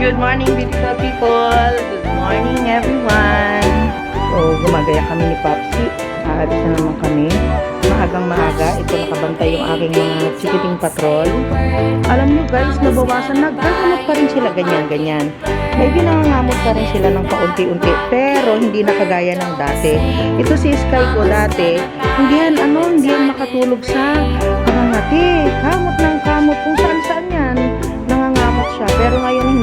Good morning, beautiful people. Good morning, everyone. So, gumagaya kami ni Popsi. Aalis na naman kami. Maagang maaga. Ito nakabantay yung aking mga chikiting patrol. Alam nyo guys, nabawasan. Nagkakamot pa rin sila ganyan-ganyan. Maybe nangangamot pa rin sila ng paunti-unti. Pero hindi na kagaya ng dati. Ito si Sky ko dati. Hindi yan, ano, hindi yan makatulog sa pangangati. Kamot ng kamot. Kung saan-saan yan nangangamot siya. Pero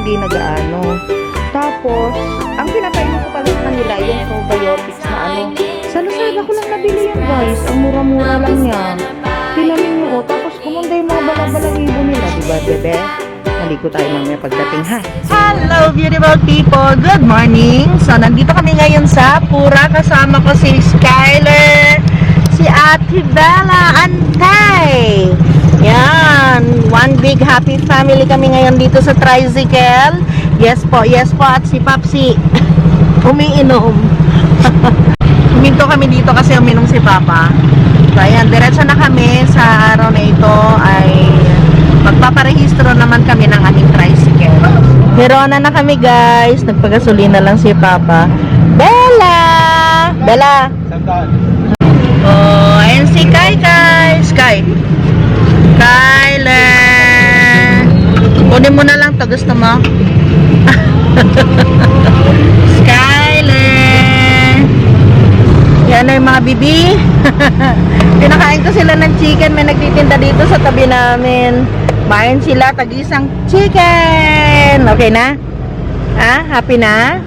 hindi nagaano. Tapos, ang pinapainom ko pala sa kanila, yung probiotics na ano. Sa Lazada ko lang nabili yan guys. Ang mura-mura lang yan. Tinamin nyo ko. Tapos kumunda yung mga balabalahibo nila. Diba, bebe? Naligo tayo mamaya pagdating ha. Hello beautiful people! Good morning! So, nandito kami ngayon sa Pura. Kasama ko si Skyler, si Ate Bella, Antay. Yan. One big happy family kami ngayon dito sa tricycle. Yes po, yes po. At si Papsi, umiinom. Huminto kami dito kasi uminom si Papa. So, ayan. Diretso na kami sa araw na ito ay magpaparehistro naman kami ng aming tricycle. Hirona na kami guys. Nagpagasolina lang si Papa. Bella! Bella! Oh, ayan si Kai Kai. Kyler. Kunin mo na lang to. Gusto mo? Skyler. Yan na yung mga bibi. Pinakain ko sila ng chicken. May nagtitinda dito sa tabi namin. Bayan sila tag-isang chicken. Okay na? Ha? Happy na?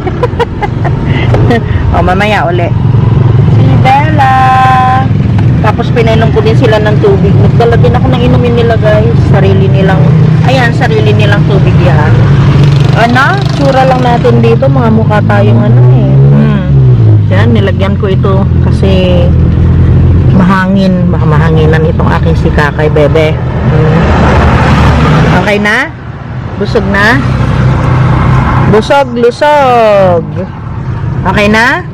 o, mamaya uli. Si Bella. Tapos pinainom ko din sila ng tubig. Nagdala din ako ng inumin nila guys. Sarili nilang, ayan, sarili nilang tubig yan. Ano? Tsura lang natin dito. Mga mukha tayong ano eh. Hmm. Yan, nilagyan ko ito kasi mahangin. Baka mahanginan itong aking si Kakay Bebe. Hmm. Okay na? Busog na? Busog, lusog. Okay na?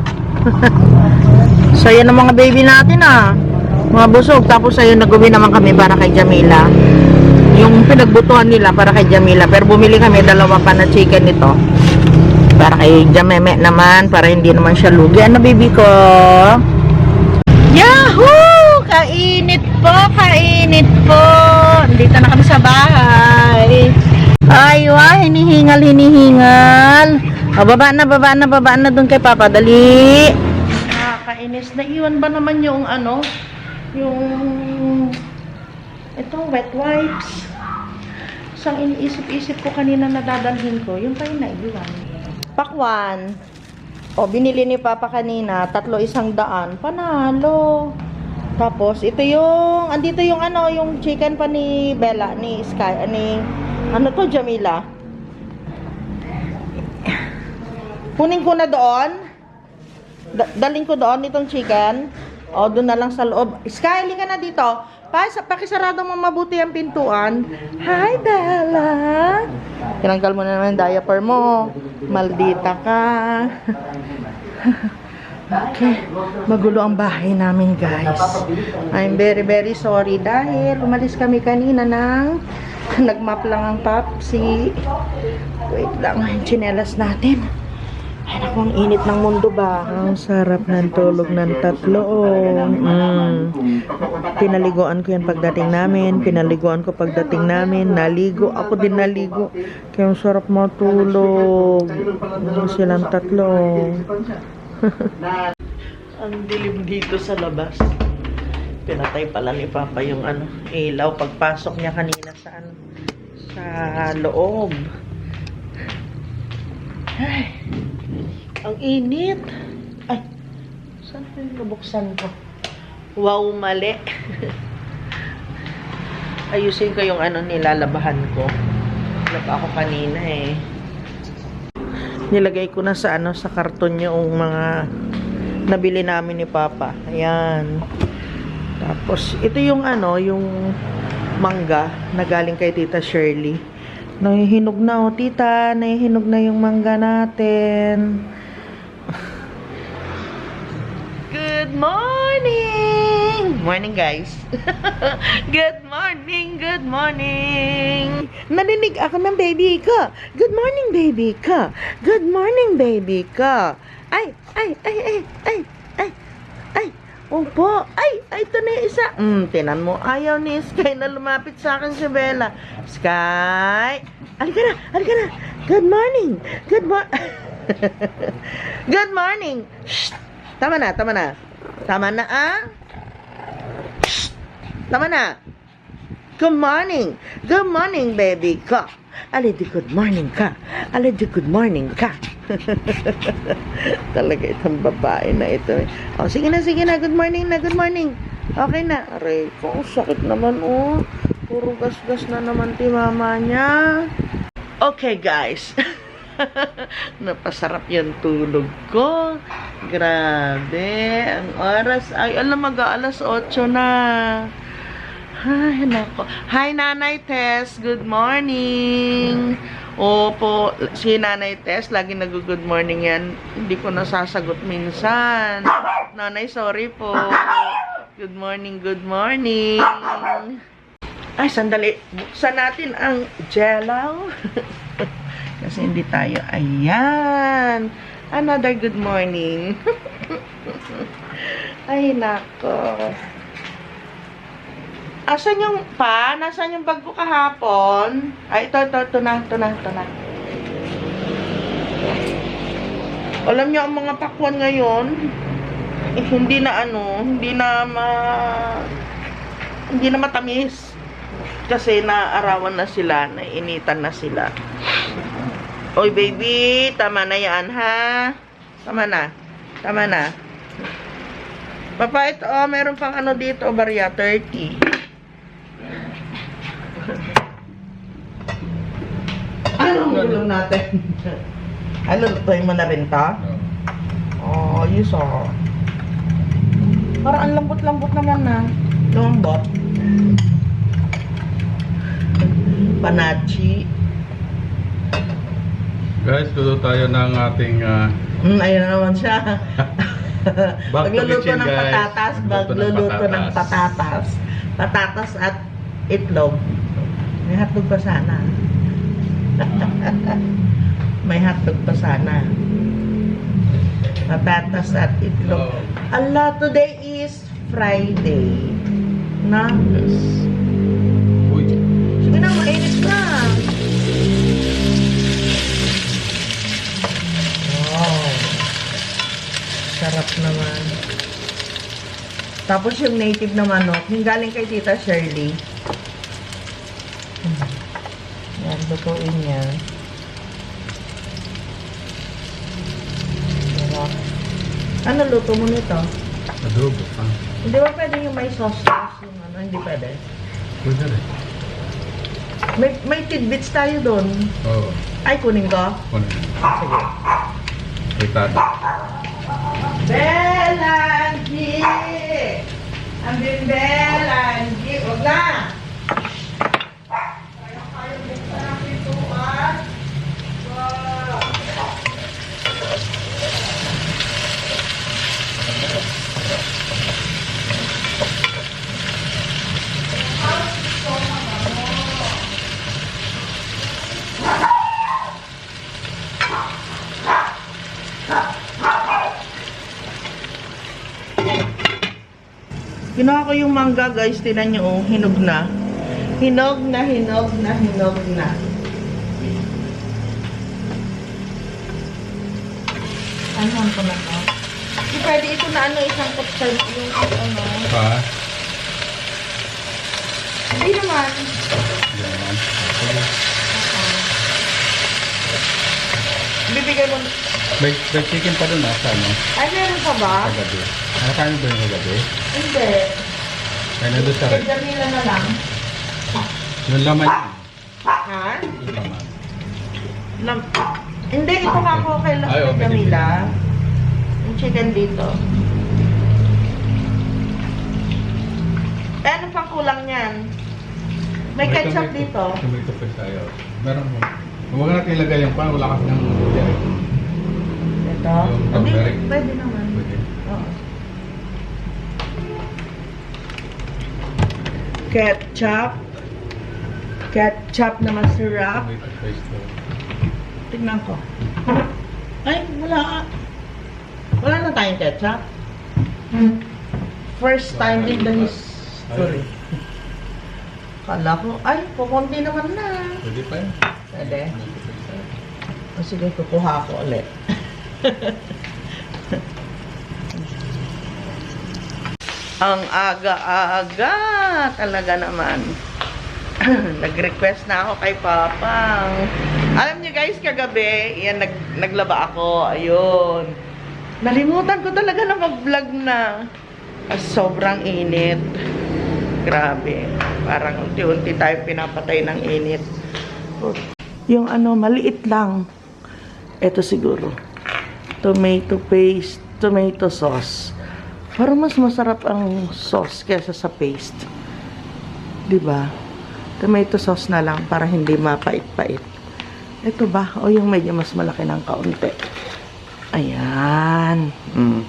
so, yan ang mga baby natin ah. Mga busog. Tapos ayun, nag-uwi naman kami para kay Jamila. Yung pinagbutuhan nila para kay Jamila. Pero bumili kami dalawa pa na chicken nito. Para kay Jameme naman. Para hindi naman siya lugi. Ano baby ko? Yahoo! Kainit po, kainit po. Dito na kami sa bahay. Ay, wah, hinihingal, hinihingal. O, baba na, baba na, baba na dun kay Papa. Dali. Nakakainis. Naiwan ba naman yung ano? Yung... Ito, wet wipes. Isang iniisip-isip ko kanina na dadalhin ko. Yung pa yung naiwan. Pakwan. O, binili ni Papa kanina. Tatlo isang daan. Panalo. Tapos, ito yung... Andito yung ano, yung chicken pa ni Bella, ni Sky, ni... Ano to, Jamila? Kunin ko na doon. Da- daling ko doon itong chicken. O, doon na lang sa loob. Sky, ka na dito. Pa, sa, pakisarado mo mabuti ang pintuan. Hi, Bella. Tinanggal mo na naman yung diaper mo. Maldita ka. okay. Magulo ang bahay namin, guys. I'm very, very sorry dahil umalis kami kanina ng nagmap lang ang papsi. Wait lang, yung chinelas natin. Ay, naku, ang init ng mundo ba? Ang sarap ng tulog ng tatlo. oh. Mm. Pinaliguan ko yan pagdating namin. Pinaliguan ko pagdating namin. Naligo. Ako din naligo. Kaya ang sarap matulog. Mm, silang tatlo. ang dilim dito sa labas. Pinatay pala ni Papa yung ano, ilaw pagpasok niya kanina sa ano, sa loob. Ay, ang init. Ay, saan ko yung nabuksan ko? Wow, mali. Ayusin ko yung ano nilalabahan ko. Nilaba ako kanina eh. Nilagay ko na sa ano sa karton yung mga nabili namin ni Papa. Ayan. Tapos ito yung ano, yung mangga na galing kay Tita Shirley. Nahihinog na oh, tita. Nahihinog na yung mangga natin. Good morning! morning! Guys. good morning, good morning. Narinig ako ng baby ko. Good morning, baby ko. Good morning, baby ko. Ay, ay, ay, ay, ay, ay, ay. Opo. Ay, ay, ito na isa. Hmm, tinan mo. Ayaw ni Sky na lumapit sa akin si Bella. Sky! Halika na, halika na. Good morning. Good morning. Good morning. Shh. Tama na, tama na. Tama na, ah. Tama na. Good morning. Good morning, baby ka. Alidi, good morning ka. Alidi, good morning ka. Talaga itong babae na ito. eh. Oh, sige na, sige na. Good morning na, good morning. Okay na. Aray ko, sakit naman, oh. Puro gas-gas na naman ti mama niya. Okay, guys. Napasarap yung tulog ko. Grabe. Ang oras ay, alam, mag-aalas 8 na. Ay, nako. Hi, Nanay Tess. Good morning. Opo, si Nanay Tess, lagi nag-good morning yan. Hindi ko nasasagot minsan. Nanay, sorry po. Good morning, good morning. Ay, sandali. Buksan natin ang jello. Kasi hindi tayo. Ayan. Another good morning. Ay, nako. Asan yung pa? Nasaan yung bag ko kahapon? Ay, ito, ito, ito na, ito na, ito na. Alam niyo, ang mga pakwan ngayon, eh, hindi na ano, hindi na ma... Hindi na matamis. Kasi naarawan na sila, nainitan na sila. Oy, baby, tama na yan, ha? Tama na. Tama na. Papa, ito, oh, meron pang ano dito, barya, 30. Anong ulam natin? ano, lutuin mo na rin to? Oh, ayos oh. Parang ang lambot-lambot naman na. Lambot. Panachi. Guys, luto tayo ng ating ah, Mm, ayun na naman siya. Magluluto kitchen, ng guys. patatas, Magluluto ng magluluto ng patatas. patatas. Patatas at itlog. May hotdog pa sana. May hotdog pa sana. Patatas at itlog. Oh. Allah, today is Friday. Na? yes. Sarap naman. Tapos yung native na manok, yung galing kay Tita Shirley. Hmm. Yan, lutuin niya. Sarap. Ano luto mo nito? adobo. Ah, Hindi ba pwede yung may sauce sauce yung ano? Hindi pwede. pwede rin. May, may tidbits tayo doon. Oo. Ay, kunin ko. Kunin mo. Sige. Itado. Belanji! Ang din Belanji! Huwag na! Ginawa ko yung mangga guys, tinan nyo oh, hinog na. Hinog na, hinog na, hinog na. Ano ko na to? Hindi pwede ito na ano, isang kutsal yung ano. Pa. Hindi naman. Yan. Bibigay mo. May, may chicken pa dun ah, sa ano? Ay, meron pa ba? Kagabi. Nakakain ba yung kagabi? Hindi. Kaya nandun sa red. Jamila na lang. Yung laman yun. Ha? Yung laman. Lam Hindi, ito nga ako kay Ay, oh, kay may Jamila. Yung chicken dito. Eh, ano pang kulang niyan? May ketchup dito. Tomato paste tayo. Meron mo. Huwag natin ilagay yung pan, wala kasi ng direct. Ito? Yung turmeric. pwede naman. Pwede. Oo. ketchup. Ketchup na masarap. Tignan ko. Ay, wala. Wala na tayong ketchup. First time in the history. Kala ko, ay, kukunti naman na. Pwede pa yun. Pwede. O sige, kukuha ko ulit. Ang aga-aga talaga naman. Nag-request na ako kay Papang. Alam niyo guys, kagabi, yan, nag, naglaba ako. Ayun. Nalimutan ko talaga na mag-vlog na. Sobrang init. Grabe. Parang unti-unti tayo pinapatay ng init. Yung ano, maliit lang. Ito siguro. Tomato paste, tomato sauce. Parang mas masarap ang sauce kaysa sa paste. 'Di ba? Tomato sauce na lang para hindi mapait-pait. Ito ba? O yung medyo mas malaki ng kaunti. Ayan. Mm.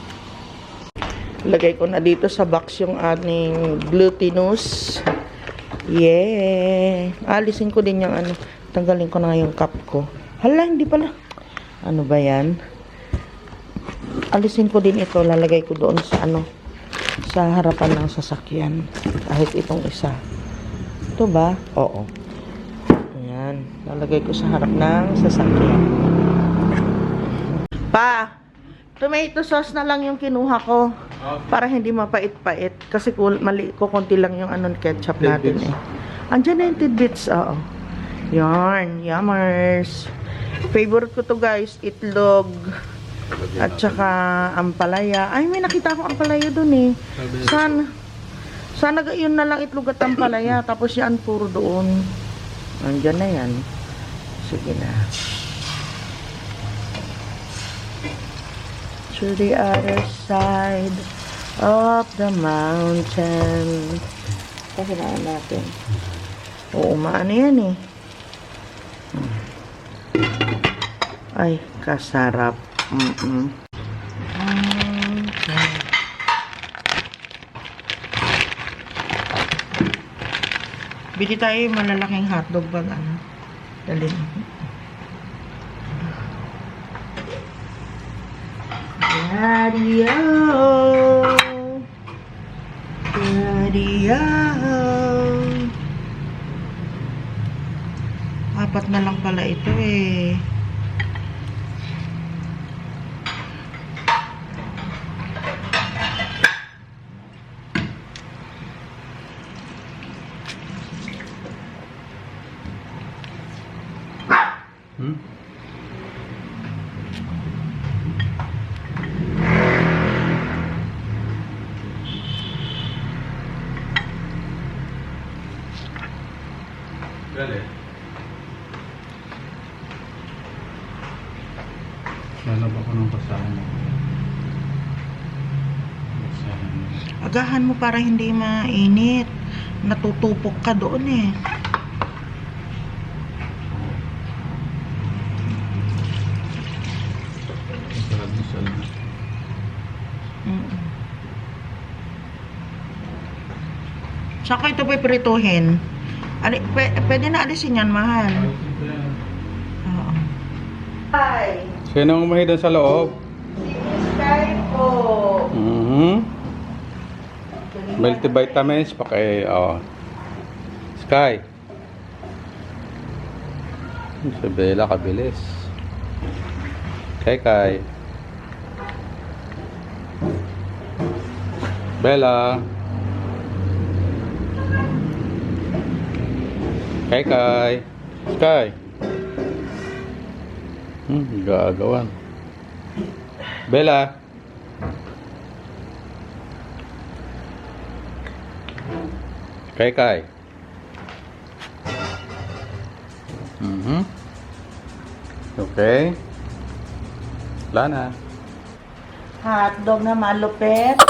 Lagay ko na dito sa box yung ating glutinous. Yeah. Alisin ko din yung ano. Tanggalin ko na nga yung cup ko. Hala, hindi pala. Ano ba yan? Alisin ko din ito. Lalagay ko doon sa ano. Sa harapan ng sasakyan. Kahit itong isa. Ito ba? Oo. Ayan. Lalagay ko sa harap ng sasakyan. Pa! Tomato sauce na lang yung kinuha ko. Para hindi mapait-pait. Kasi mali ko konti lang yung ano, ketchup natin eh. Andiyan na yung tidbits, oo. Yarn, yummers. Favorite ko to guys, itlog. At saka ampalaya. Ay, may nakita akong ampalaya dun eh. Sana, sana yun na lang itlog at ampalaya. Tapos yan puro doon. Andiyan na yan. Sige na. To the other side of the mountain. Pahinaan natin. Oo, maano yan eh. Ay, kasarap. Mm-mm. Okay. Bili tayo yung malalaking hotdog bag ano. Dali. Radio. Radio. Apat na lang pala ito eh. Hmm? Dali. Lalab ako ng kasama. Basahan mo. Agahan mo para hindi mainit. Natutupok ka doon eh. Mm. Saka ito pa prituhin. Ali, pwe- pwede na alisin yan, mahal. Oo. Hi! Sino ang umahi doon sa loob? Si Sky po. Mm-hmm. Multivitamins pa oh. Sky. Si Bella kabilis. Kay Kay. Bella. Kay Kay. Sky. Hmm, gagawan. Bella. Kay Kay. Mhm. Okay. Wala na. Hotdog na malupet.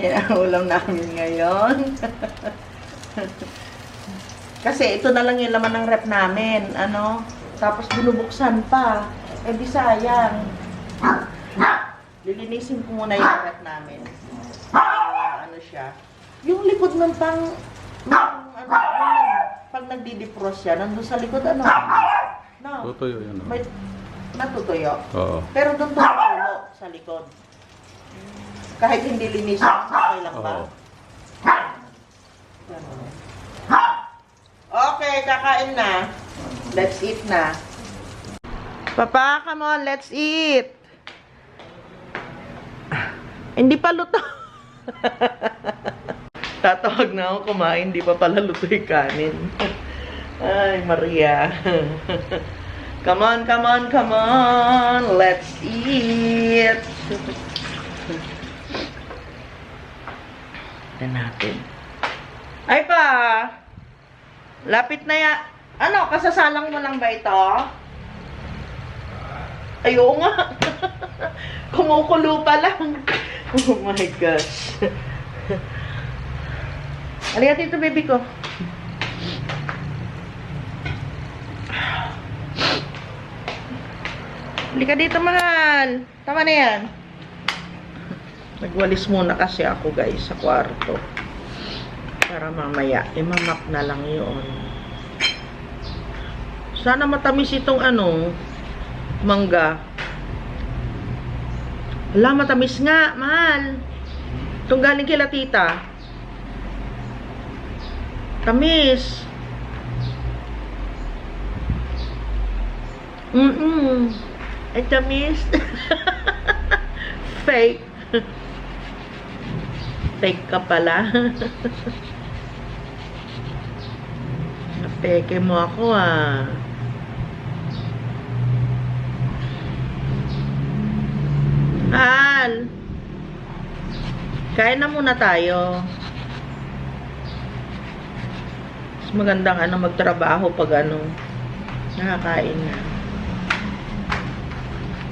Yan ang ulam namin ngayon. Kasi ito na lang yung laman ng rep namin. Ano? Tapos binubuksan pa. Eh di sayang. Lilinisin ko muna yung rep namin. Ano siya, yung likod ng pang, ng, ano, yung, pag nagdi-defrost siya, nandun sa likod, ano? No, Tutuyo yun. may natutuyo. Oo. Pero doon tumutulo sa likod. Kahit hindi linis, okay lang ba? Oo. Ganun. Okay, kakain na. Let's eat na. Papa, come on, let's eat. Hindi pa luto. Tatawag na ako kumain, hindi pa pala luto yung kanin. Ay, Maria. come on, come on, come on. Let's eat. Tignan natin. Ay pa! Lapit na ya. Ano, kasasalang mo lang ba ito? Ayo nga. Kumukulo pa lang. Oh my gosh. Halika dito, baby ko. Halika dito, mahal. Tama na yan. Nagwalis muna kasi ako, guys, sa kwarto. Para mamaya, imamak na lang yun. Sana matamis itong ano, mangga. Wala, matamis nga, mahal. Itong galing kila tita. Tamis. Mm-mm. Ay, tamis. Fake. Fake ka pala. Napeke mo ako ah. Al. Kain na muna tayo. Mas magandang ano magtrabaho pag ano nakakain na.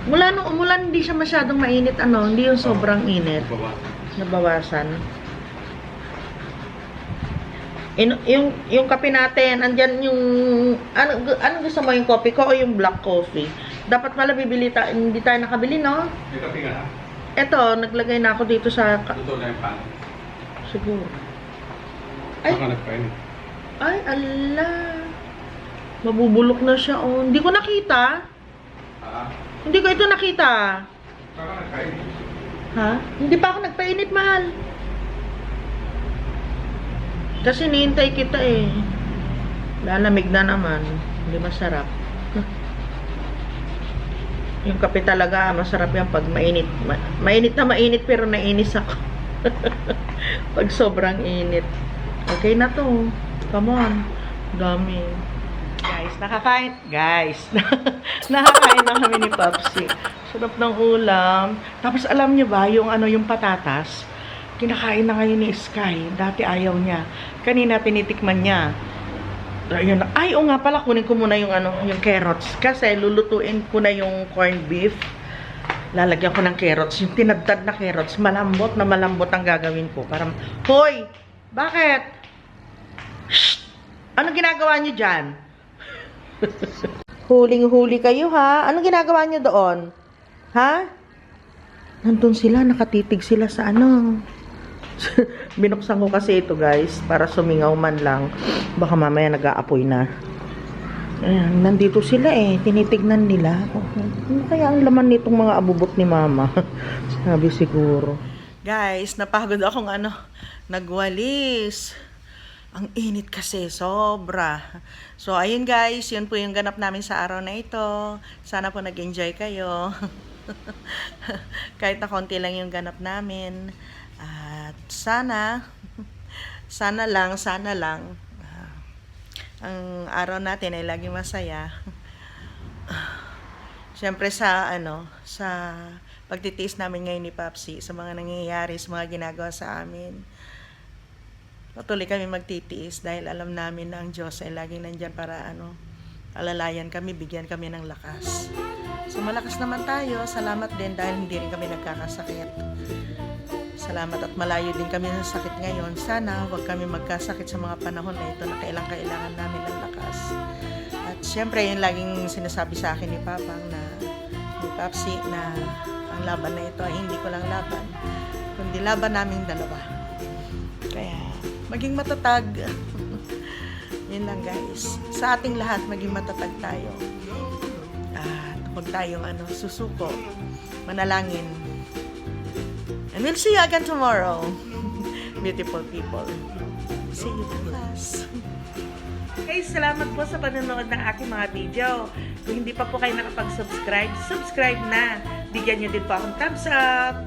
Mula nung umulan, hindi siya masyadong mainit ano, hindi yung sobrang init. Baba. Nabawasan. In, yung yung kape natin, andyan yung ano ano gusto mo yung coffee ko o yung black coffee? Dapat pala bibili ta hindi tayo nakabili, no? May kape ka na? Eto, naglagay na ako dito sa ka- Luto na yung pan. siguro. Ay. Baka nagpainit. Ay, ala. Mabubulok na siya, oh. Hindi ko nakita. Ah, Hindi ko ito nakita. baka nagpainit. Ha? Hindi pa ako nagpainit, mahal. Kasi nihintay kita eh. Lalamig na naman. Hindi masarap. Yung kape talaga, masarap yan pag mainit. Ma- mainit na mainit pero nainis ako. pag sobrang init. Okay na to. Come on. Dami. Guys, nakakain. Guys, nakakain na kami ni Popsi. Sarap ng ulam. Tapos alam niyo ba, yung ano, yung patatas, kinakain na ngayon ni Sky. Dati ayaw niya. Kanina tinitikman niya. Ayun, na- ay, o nga pala, kunin ko muna yung ano, yung carrots. Kasi lulutuin ko na yung corned beef. Lalagyan ko ng carrots. Yung tinadtad na carrots, malambot na malambot ang gagawin ko. Para, Hoy! Bakit? Shh! Ano ginagawa niyo dyan? Huling-huli kayo ha? Anong ginagawa niyo doon? Ha? Nandun sila, nakatitig sila sa ano. Binuksan ko kasi ito guys, para sumingaw man lang. Baka mamaya nag-aapoy na. Ayan, nandito sila eh, tinitignan nila. Oh, Ano kaya ang laman nitong mga abubot ni mama? Sabi siguro. Guys, napagod akong ano, nagwalis. Ang init kasi, sobra. So, ayun guys, yun po yung ganap namin sa araw na ito. Sana po nag-enjoy kayo. Kahit na konti lang yung ganap namin. Sana, sana lang, sana lang, ah, ang araw natin ay laging masaya. Siyempre sa ano, sa pagtitiis namin ngayon ni Papsi, sa mga nangyayari, sa mga ginagawa sa amin. Patuloy kami magtitiis dahil alam namin na ang Diyos ay laging nandyan para ano, alalayan kami, bigyan kami ng lakas. So malakas naman tayo. Salamat din dahil hindi rin kami nagkakasakit. Salamat at malayo din kami sa sakit ngayon. Sana huwag kami magkasakit sa mga panahon na ito na kailang kailangan namin ng lakas. At syempre, yung laging sinasabi sa akin ni Papang na ni Papsi na ang laban na ito ay hindi ko lang laban, kundi laban naming dalawa. maging matatag. Yun lang guys. Sa ating lahat, maging matatag tayo. At huwag tayong ano, susuko. Manalangin. And we'll see you again tomorrow. Beautiful people. See you class. Okay, salamat po sa panonood ng aking mga video. Kung hindi pa po kayo nakapag-subscribe, subscribe na. Bigyan niyo din po akong thumbs up.